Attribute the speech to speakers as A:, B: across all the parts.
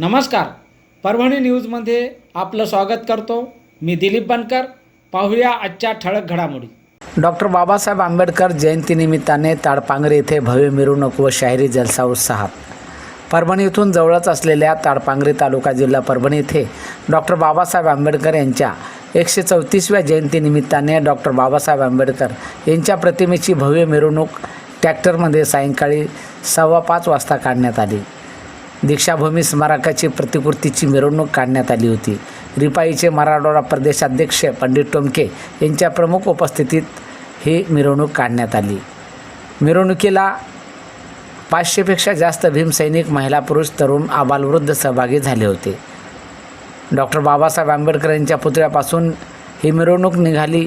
A: नमस्कार. परभणी न्यूजमध्ये आपलं स्वागत करतो. मी दिलीप बनकर. पाहूया आजच्या ठळक घडामोडी.
B: डॉक्टर बाबासाहेब आंबेडकर जयंतीनिमित्ताने ताडपांगरे येथे भव्य मिरवणूक व शाहिरी जलसा उत्साहात. परभणी इथून जवळच असलेल्या ताडपांगरे तालुका जिल्हा परभणी येथे डॉक्टर बाबासाहेब आंबेडकर यांच्या एकशे चौतीसव्या जयंतीनिमित्ताने डॉक्टर बाबासाहेब आंबेडकर यांच्या प्रतिमेची भव्य मिरवणूक ट्रॅक्टरमध्ये सायंकाळी सव्वा पाच वाजता काढण्यात आली. दीक्षाभूमी स्मारकाची प्रतिकृतीची मिरवणूक काढण्यात आली होती. रिपाईचे मराठवाडा प्रदेशाध्यक्ष पंडित टोमके यांच्या प्रमुख उपस्थितीत ही मिरवणूक काढण्यात आली. मिरवणुकीला पाचशेपेक्षा जास्त भीमसैनिक महिला पुरुष तरुण आबालवृद्ध सहभागी झाले होते. डॉक्टर बाबासाहेब आंबेडकर यांच्या पुतळ्यापासून ही मिरवणूक निघाली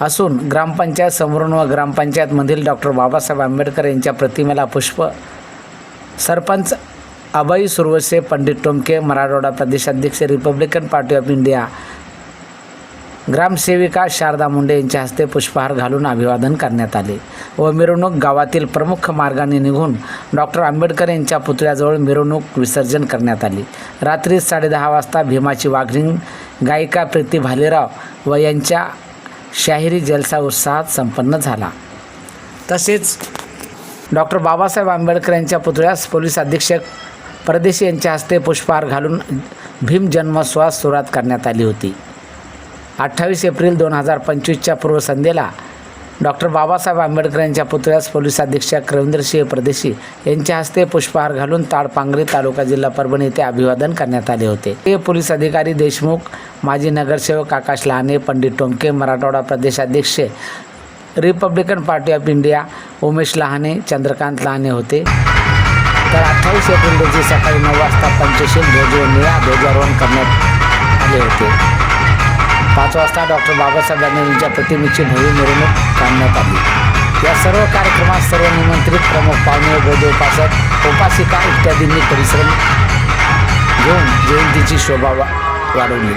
B: असून ग्रामपंचायत समोरून व ग्रामपंचायतमधील डॉक्टर बाबासाहेब आंबेडकर यांच्या प्रतिमेला पुष्प सरपंच अभय सुरवसे पंडित टोमके मराठवाडा प्रदेशाध्यक्ष रिपब्लिकन पार्टी ऑफ इंडिया ग्रामसेविका शारदा मुंडे यांच्या हस्ते पुष्पहार घालून अभिवादन करण्यात आले. व मिरवणूक गावातील प्रमुख मार्गाने निघून डॉक्टर आंबेडकर यांच्या पुतळ्याजवळ मिरवणूक विसर्जन करण्यात आली. रात्री साडेदहा वाजता भीमाची वाघिण गायिका प्रीती भालेराव व यांच्या शाहिरी जलसा उत्साहात संपन्न झाला. तसेच डॉक्टर बाबासाहेब आंबेडकर यांच्या पुतळ्यास पोलीस अधीक्षक परदेशी यांच्या हस्ते पुष्पहार घालून भीम जन्मोत्सवास सुरुवात करण्यात आली होती. अठ्ठावीस एप्रिल दोन हजार पंचवीसच्या पूर्वसंध्येला डॉक्टर बाबासाहेब आंबेडकर यांच्या पुतळ्यास पोलीस अधीक्षक रवींद्रसिंह परदेशी यांच्या हस्ते पुष्पहार घालून ताडपांगरी तालुका जिल्हा परभणी येथे अभिवादन करण्यात आले होते. हे पोलीस अधिकारी देशमुख माजी नगरसेवक आकाश लहाने पंडित टोमके मराठवाडा प्रदेशाध्यक्ष Republican Party of India Umesh Lahane Chandrakant Lahane होते. तर अठ्ठावीस एप्रिल रोजी सकाळी नऊ वाजता पंचशील ध्वज निळा ध्वजारोहण करण्यात आले होते. पाच वाजता डॉक्टर बाबासाहेब यांच्या प्रतिमेची भव्य मिरवणूक काढण्यात आली. या सर्व कार्यक्रमात सर्व निमंत्रित प्रमुख पाहुणे बौद्ध उपासक उपासिका इत्यादींनी परिश्रम घेऊन जयंतीची शोभा वा- वाढवली.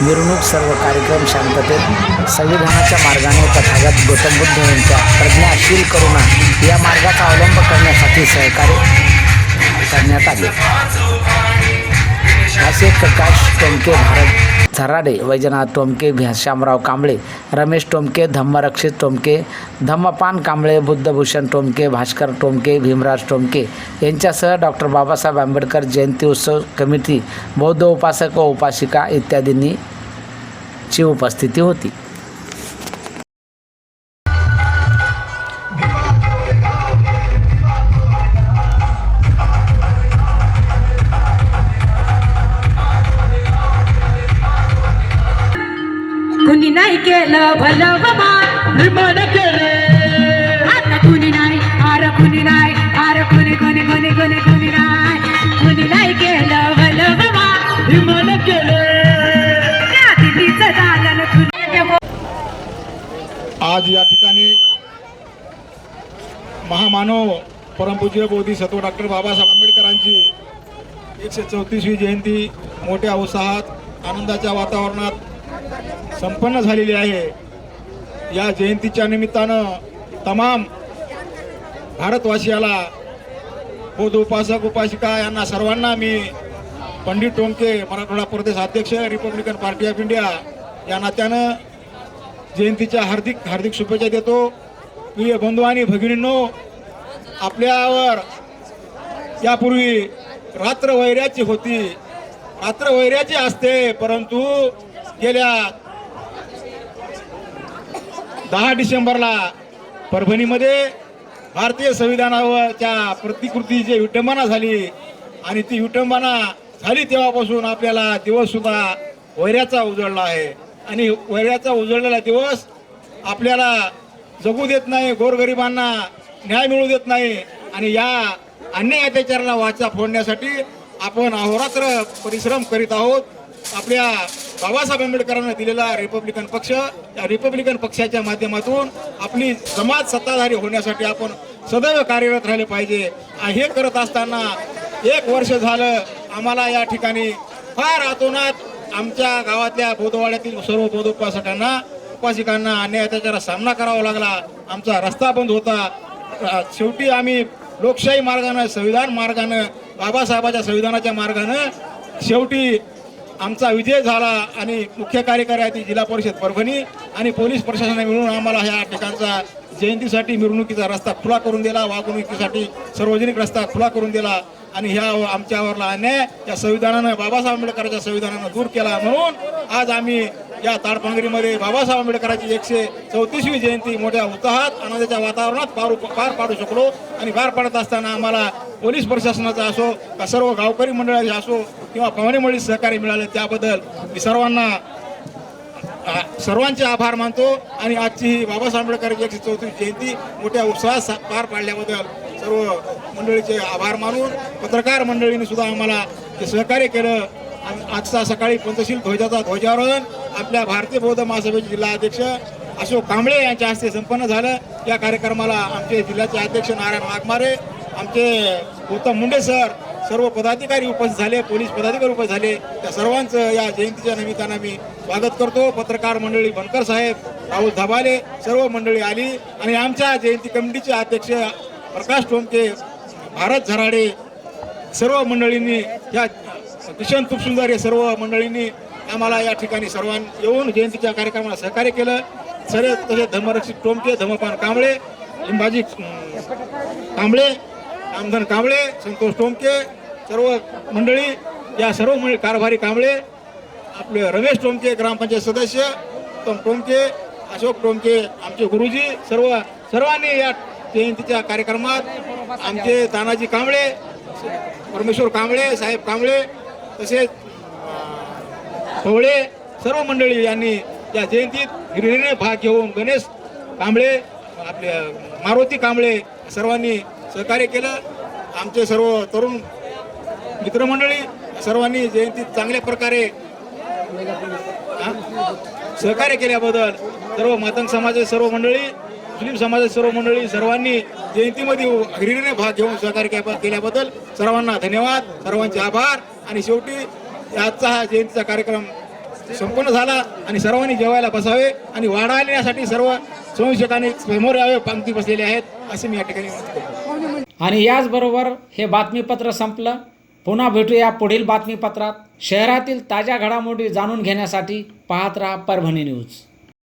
B: मिरवणूक सर्व कार्यक्रम शांततेत संविधानाच्या मार्गाने तथागत गौतम बुद्ध यांच्या प्रज्ञाशील करुणा या मार्गाचा अवलंब करण्यासाठी सहकार्य करण्यात आले. असे प्रकाश टोमके भारत झराडे वैजनाथ टोमके श्यामराव कांबळे रमेश टोमके धम्मरक्षित टोमके धम्मपान कांबळे बुद्धभूषण टोमके भास्कर टोमके भीमराज टोमके यांच्यासह डॉक्टर बाबासाहेब आंबेडकर जयंती उत्सव कमिटी बौद्ध उपासक व उपासिका इत्यादींनी ची उपस्थिती होती.
C: कुणी नाही केलं भलं बाबा
D: मन. केले.
C: आता कुणी नाही आर कुणी नाही आर कुणी कुणी कुणी कुणी कुणी नाही. कुणी नाही केलं भलं बाबा
D: मन. केले. आज या ठिकाणी महामानव परमपूज्य बोधिसत्व डॉक्टर बाबासाहेब आंबेडकरांची एकशे चौतीसवी जयंती मोठ्या उत्साहात आनंदाच्या वातावरणात संपन्न झालेली आहे. या जयंतीच्या निमित्तानं तमाम भारतवासियाला बौद्ध उपासक उपासिका यांना सर्वांना मी पंडित टोंके मराठवाडा प्रदेश अध्यक्ष रिपब्लिकन पार्टी ऑफ इंडिया या नात्यानं जयंतीच्या हार्दिक हार्दिक शुभेच्छा देतो. प्रिय बंधू आणि भगिनींनो आपल्यावर यापूर्वी रात्र वैऱ्याची होती. रात्र वैऱ्याची असते परंतु गेल्या दहा डिसेंबरला परभणीमध्ये भारतीय संविधानावरच्या प्रतिकृतीची विटंबना झाली आणि ती विटंबना झाली तेव्हापासून आपल्याला दिवससुद्धा वैऱ्याचा उजळला आहे. आणि वैऱ्याचा उजळलेला दिवस आपल्याला जगू देत नाही गोरगरिबांना न्याय मिळू देत नाही आणि या अन्याय अत्याचाराला वाचा फोडण्यासाठी आपण अहोरात्र परिश्रम करीत आहोत. आपल्या बाबासाहेब आंबेडकरांना दिलेला रिपब्लिकन पक्ष या रिपब्लिकन पक्षाच्या माध्यमातून आपली समाज सत्ताधारी होण्यासाठी आपण सदैव कार्यरत राहिले पाहिजे. हे करत असताना एक वर्ष झालं आम्हाला या ठिकाणी फार आतोनात आमच्या गावातल्या बोधवाड्यातील सर्व बोध उपासकांना उपासिकांना अन्याय अत्याचाराचा सामना करावा लागला. आमचा रस्ता बंद होता. शेवटी आम्ही लोकशाही मार्गानं संविधान मार्गानं बाबासाहेबाच्या संविधानाच्या मार्गानं शेवटी आमचा विजय झाला आणि मुख्य कार्यकारी आहे ती जिल्हा परिषद परभणी आणि पोलीस प्रशासनाने मिळून आम्हाला ह्या ठिकाणचा जयंतीसाठी मिरवणुकीचा रस्ता खुला करून दिला वागणुकीसाठी सार्वजनिक रस्ता खुला करून दिला आणि ह्या आमच्यावरला अन्याय या संविधानानं बाबासाहेब आंबेडकरांच्या संविधानानं दूर केला म्हणून आज आम्ही या ताडपांगरीमध्ये बाबासाहेब आंबेडकरांची एकशे चौतीसवी जयंती मोठ्या उत्साहात आनंदाच्या वातावरणात पार पार पाडू शकलो आणि पार पाडत असताना आम्हाला पोलीस प्रशासनाचा असो का सर्व गावकरी मंडळाचे असो किंवा पाहुणे मंडळी सहकार्य मिळाले त्याबद्दल मी सर्वांना आ- सर्वांचे आभार मानतो आणि आजची ही बाबासाहेब आंबेडकरांची एकशे चौतीस जयंती मोठ्या उत्साहात सा- पार पाडल्याबद्दल सर्व मंडळीचे आभार मानून पत्रकार मंडळीने सुद्धा आम्हाला ते सहकार्य केलं. आणि आजचा सकाळी पंचशील ध्वजाचा ध्वजारोहण आपल्या भारतीय बौद्ध महासभेचे जिल्हा अध्यक्ष अशोक कांबळे यांच्या हस्ते संपन्न झालं. या कार्यक्रमाला आमचे जिल्ह्याचे अध्यक्ष नारायण वाघमारे आमचे गौतम मुंडे सर सर्व पदाधिकारी उपस्थित झाले पोलीस पदाधिकारी उपस्थित झाले. त्या सर्वांचं या जयंतीच्या निमित्तानं मी स्वागत करतो. पत्रकार मंडळी बनकर साहेब राहुल धबाले सर्व मंडळी आली. आणि आमच्या जयंती कमिटीचे अध्यक्ष प्रकाश टोमके भारत झराडे सर्व मंडळींनी या किशन तुपसुंदर हे सर्व मंडळींनी आम्हाला या ठिकाणी सर्वांनी येऊन जयंतीच्या कार्यक्रमाला सहकार्य केलं. सरे तसे धर्मरक्षित टोमके धर्मपान कांबळे लिंबाजी कांबळे रामधन कांबळे संतोष टोमके सर्व मंडळी या सर्व मंडळी कारभारी कांबळे आपले रमेश टोमके ग्रामपंचायत सदस्य उत्तम टोमके अशोक टोमके आमचे गुरुजी सर्व सर्वांनी या जयंतीच्या कार्यक्रमात आमचे तानाजी कांबळे परमेश्वर कांबळे साहेब कांबळे तसेच अं, सर्व मंडळी यांनी या जयंतीत हिरिरीने भाग घेऊन गणेश कांबळे आपले मारुती कांबळे सर्वांनी सहकार्य केलं. आमचे सर्व तरुण मित्रमंडळी सर्वांनी जयंतीत चांगल्या प्रकारे सहकार्य केल्याबद्दल सर्व मातंग समाजाचे सर्व मंडळी मुस्लिम समाजाचे सर्व मंडळी सर्वांनी जयंतीमध्ये हिरिरीने भाग घेऊन सहकार्य केल्याबद्दल सर्वांना धन्यवाद. सर्वांचे आभार. आणि शेवटी आजचा हा जयंतीचा कार्यक्रम संपन्न झाला आणि सर्वांनी जेवायला बसावे आणि वाढवण्यासाठी सर्व स्वयंसेवकांनी समोर यावे पंक्ती बसलेले आहेत असे मी या ठिकाणी
A: आणि याचबरोबर हे बातमीपत्र संपलं. पुन्हा भेटूया पुढील बातमीपत्रात. शहरातील ताज्या घडामोडी जाणून घेण्यासाठी पाहत राहा परभणी न्यूज.